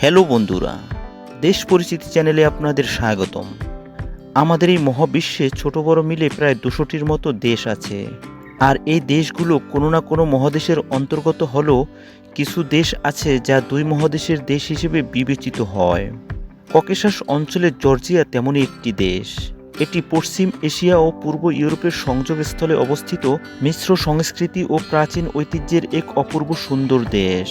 Hello বন্ধুরা, দেশ পরিচিতি চ্যানেলে আপনাদের স্বাগতম। আমাদের এই মহাবিশ্বে ছোট বড় মিলে প্রায় দুশোটির মতো দেশ আছে। আর এই দেশগুলো কোনো না কোনো মহাদেশের অন্তর্গত হলেও কিছু দেশ আছে যা দুই মহাদেশের দেশ হিসেবে বিবেচিত হয়। ককেশাস অঞ্চলের জর্জিয়া তেমনই একটি দেশ। এটি পশ্চিম এশিয়া ও পূর্ব ইউরোপের সংযোগস্থলে অবস্থিত মিশ্র সংস্কৃতি ও প্রাচীন ঐতিহ্যের এক অপূর্ব সুন্দর দেশ।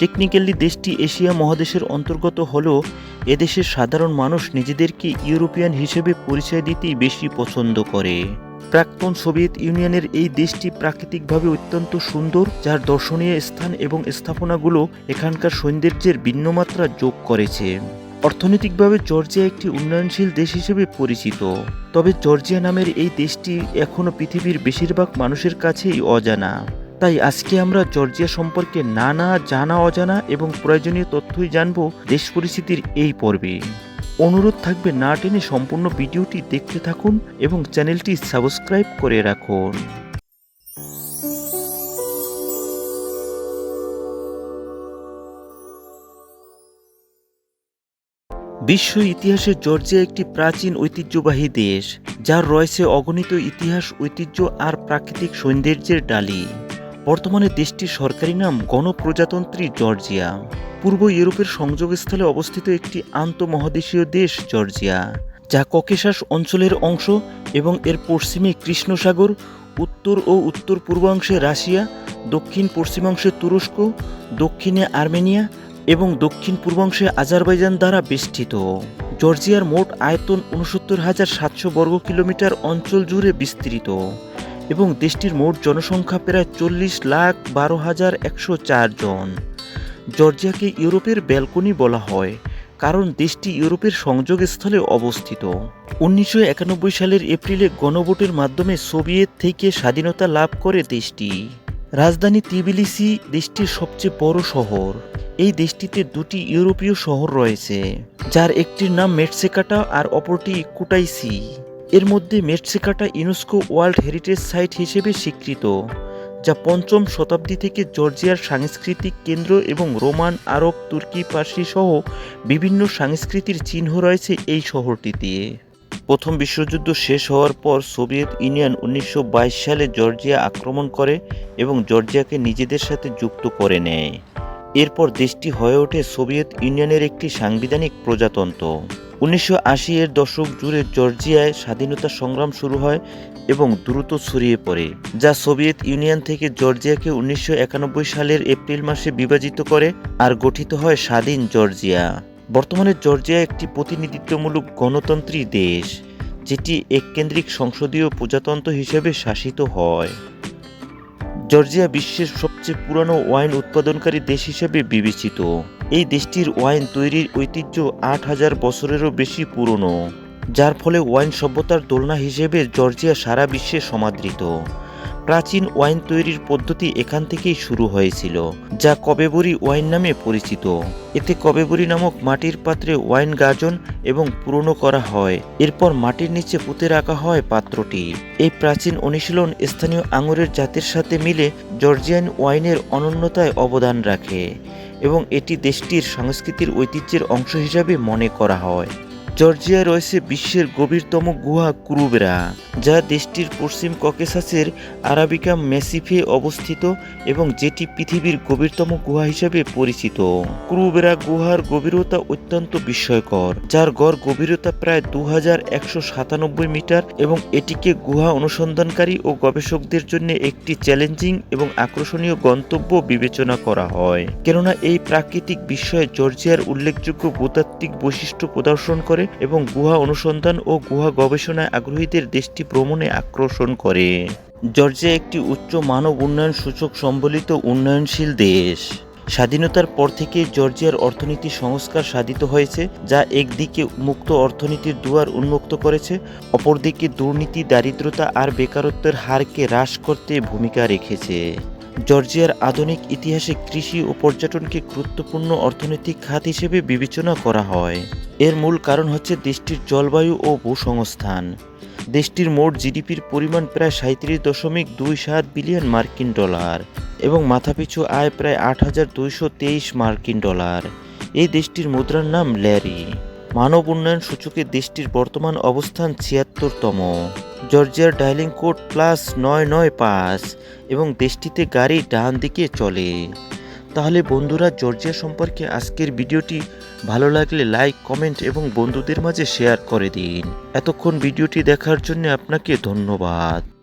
টেকনিক্যালি দেশটি এশিয়া মহাদেশের অন্তর্গত হলেও এদেশের সাধারণ মানুষ নিজেদেরকে ইউরোপিয়ান হিসেবে পরিচয় দিতেই বেশি পছন্দ করে। প্রাক্তন সোভিয়েত ইউনিয়নের এই দেশটি প্রাকৃতিকভাবে অত্যন্ত সুন্দর, যার দর্শনীয় স্থান এবং স্থাপনাগুলো এখানকার সৌন্দর্যের ভিন্নমাত্রা যোগ করেছে। অর্থনৈতিকভাবে জর্জিয়া একটি উন্নয়নশীল দেশ হিসেবে পরিচিত। তবে জর্জিয়া নামের এই দেশটি এখনও পৃথিবীর বেশিরভাগ মানুষের কাছেই অজানা। তাই আজকে আমরা জর্জিয়া সম্পর্কে নানা জানা অজানা এবং প্রয়োজনীয় তথ্যই জানব দেশ পরিস্থিতির এই পর্বে। অনুরোধ থাকবে না টেনে সম্পূর্ণ ভিডিওটি দেখতে থাকুন এবং চ্যানেলটি সাবস্ক্রাইব করে রাখুন। বিশ্ব ইতিহাসে জর্জিয়া একটি প্রাচীন ঐতিহ্যবাহী দেশ, যার রয়েছে অগণিত ইতিহাস, ঐতিহ্য আর প্রাকৃতিক সৌন্দর্যের ডালি। বর্তমানে দেশটির সরকারি নাম গণপ্রজাতন্ত্রী জর্জিয়া। পূর্ব ইউরোপের সংযোগস্থলে অবস্থিত একটি আন্তঃমহাদেশীয় দেশ জর্জিয়া, যা ককেশাস অঞ্চলের অংশ এবং এর পশ্চিমে কৃষ্ণসাগর, উত্তর ও উত্তর পূর্বাংশে রাশিয়া দক্ষিণ পশ্চিমাংশে তুরস্ক, দক্ষিণে আর্মেনিয়া এবং দক্ষিণ পূর্বাংশে আজারবাইজান দ্বারা বেষ্টিত। জর্জিয়ার মোট আয়তন উনসত্তর হাজার সাতশো বর্গ কিলোমিটার অঞ্চল জুড়ে বিস্তৃত এবং দেশটির মোট জনসংখ্যা প্রায় চল্লিশ লাখ বারো হাজার একশো চার জন। জর্জিয়াকে ইউরোপের ব্যালকনি বলা হয়, কারণ দেশটি ইউরোপের সংযোগস্থলে অবস্থিত। উনিশশো একানব্বই সালের এপ্রিলে গণভোটের মাধ্যমে সোভিয়েত থেকে স্বাধীনতা লাভ করে দেশটি। রাজধানী তিবিলিসি দেশটির সবচেয়ে বড় শহর। এই দেশটিতে দুটি ইউরোপীয় শহর রয়েছে, যার একটির নাম মেটসেকাটা আর অপরটি কুটাইসি। এর মধ্যে Mtskheta UNESCO world heritage site হিসেবে স্বীকৃত, যা পঞ্চম শতাব্দী থেকে জর্জিয়ার সাংস্কৃতিক কেন্দ্র এবং রোমান, আরব, তুর্কি, পার্সি সহ বিভিন্ন সংস্কৃতির চিহ্ন রয়েছে এই শহরটিতে। প্রথম বিশ্বযুদ্ধ শেষ হওয়ার পর সোভিয়েত ইউনিয়ন উনিশশো বাইশ সালে জর্জিয়া আক্রমণ করে এবং জর্জিয়াকে নিজেদের সাথে যুক্ত করে নেয়। এরপর দেশটি হয়ে ওঠে সোভিয়েত ইউনিয়নের একটি সাংবিধানিক প্রজাতন্ত্র। উনিশশো আশি এর দশক জুড়ে জর্জিয়ায় স্বাধীনতা সংগ্রাম শুরু হয় এবং দ্রুত ছড়িয়ে পড়ে, যা সোভিয়েত ইউনিয়ন থেকে জর্জিয়াকে উনিশশো একানব্বই সালের এপ্রিল মাসে বিভাজিত করে আর গঠিত হয় স্বাধীন জর্জিয়া। বর্তমানে জর্জিয়া একটি প্রতিনিধিত্বমূলক গণতন্ত্রী দেশ, যেটি এককেন্দ্রিক সংসদীয় প্রজাতন্ত্র হিসেবে শাসিত হয়। জর্জিয়া বিশ্বের সবচেয়ে পুরানো ওয়াইন উৎপাদনকারী দেশ হিসেবে বিবেচিত। এই দেশটির ওয়াইন তৈরির ঐতিহ্য আট হাজার বছরেরও বেশি পুরনো, যার ফলে ওয়াইন সভ্যতার দোলনা হিসেবে জর্জিয়া সারা বিশ্বে সমাদৃত। প্রাচীন ওয়াইন তৈরির পদ্ধতি এখান থেকেই শুরু হয়েছিল, যা কবেবরি ওয়াইন নামে পরিচিত। এতে কবেবরি নামক মাটির পাত্রে ওয়াইন গাজন এবং পুরনো করা হয়। এরপর মাটির নিচে পুঁতে রাখা হয় পাত্রটি। এই প্রাচীন অনুশীলন স্থানীয় আঙুরের জাতের সাথে মিলে জর্জিয়ান ওয়াইনের অনন্যতায় অবদান রাখে এবং এটি দেশটির সংস্কৃতির ঐতিহ্যের অংশ হিসাবে মনে করা হয়। জর্জিয়া রয়েছে বিশ্বের গভীরতম গুহা ক্রুবেরা, যা দেশটির পশ্চিম ককেসাসের আরাবিকা মেসিফে অবস্থিত এবং যেটি পৃথিবীর গভীরতম গুহা হিসেবে পরিচিত। ক্রুবেরা গুহার গভীরতা অত্যন্ত বিস্ময়কর, যার গড় গভীরতা প্রায় দু মিটার এবং এটিকে গুহা অনুসন্ধানকারী ও গবেষকদের জন্য একটি চ্যালেঞ্জিং এবং আকর্ষণীয় গন্তব্য বিবেচনা করা হয়। কেননা এই প্রাকৃতিক বিস্ময়ে জর্জিয়ার উল্লেখযোগ্য ভূতাত্ত্বিক বৈশিষ্ট্য প্রদর্শন করে এবং গুহা অনুসন্ধান ও গুহা গবেষণায় আগ্রহীদের দেশটি ভ্রমণে আকর্ষণ করে। জর্জিয়া একটি উচ্চ মানব উন্নয়ন সূচক সম্বলিত উন্নয়নশীল দেশ। স্বাধীনতার পর থেকে জর্জিয়ার অর্থনীতি সংস্কার সাধিত হয়েছে, যা একদিকে মুক্ত অর্থনীতির দুয়ার উন্মুক্ত করেছে, অপরদিকে দুর্নীতি, দারিদ্রতা আর বেকারত্বের হারকে হ্রাস করতে ভূমিকা রেখেছে। জর্জিয়ার আধুনিক ইতিহাসে কৃষি ও পর্যটনকে গুরুত্বপূর্ণ অর্থনৈতিক খাত হিসেবে বিবেচনা করা হয়। এর মূল কারণ হচ্ছে দেশটির জলবায়ু ও ভূসংস্থান। দেশটির মোট জিডিপির পরিমাণ প্রায় সাঁত্রিশ দশমিক দুই সাত বিলিয়ন মার্কিন ডলার এবং মাথাপিছু আয় প্রায় আট হাজার দুইশো তেইশ মার্কিন ডলার। এই দেশটির মুদ্রার নাম ল্যারি। মানব উন্নয়ন সূচকে দেশটির বর্তমান অবস্থান ছিয়াত্তরতম। জর্জিয়ার ডাইলিং কোড প্লাস নয় নয় পাঁচ এবং দেশটিতে গাড়ি ডান দিকে চলে। তাহলে বন্ধুরা, জর্জিয়া সম্পর্কে আজকের ভিডিওটি ভালো লাগলে লাইক, কমেন্ট এবং বন্ধুদের মাঝে শেয়ার করে দিন। এতক্ষণ ভিডিওটি দেখার জন্য আপনাকে ধন্যবাদ।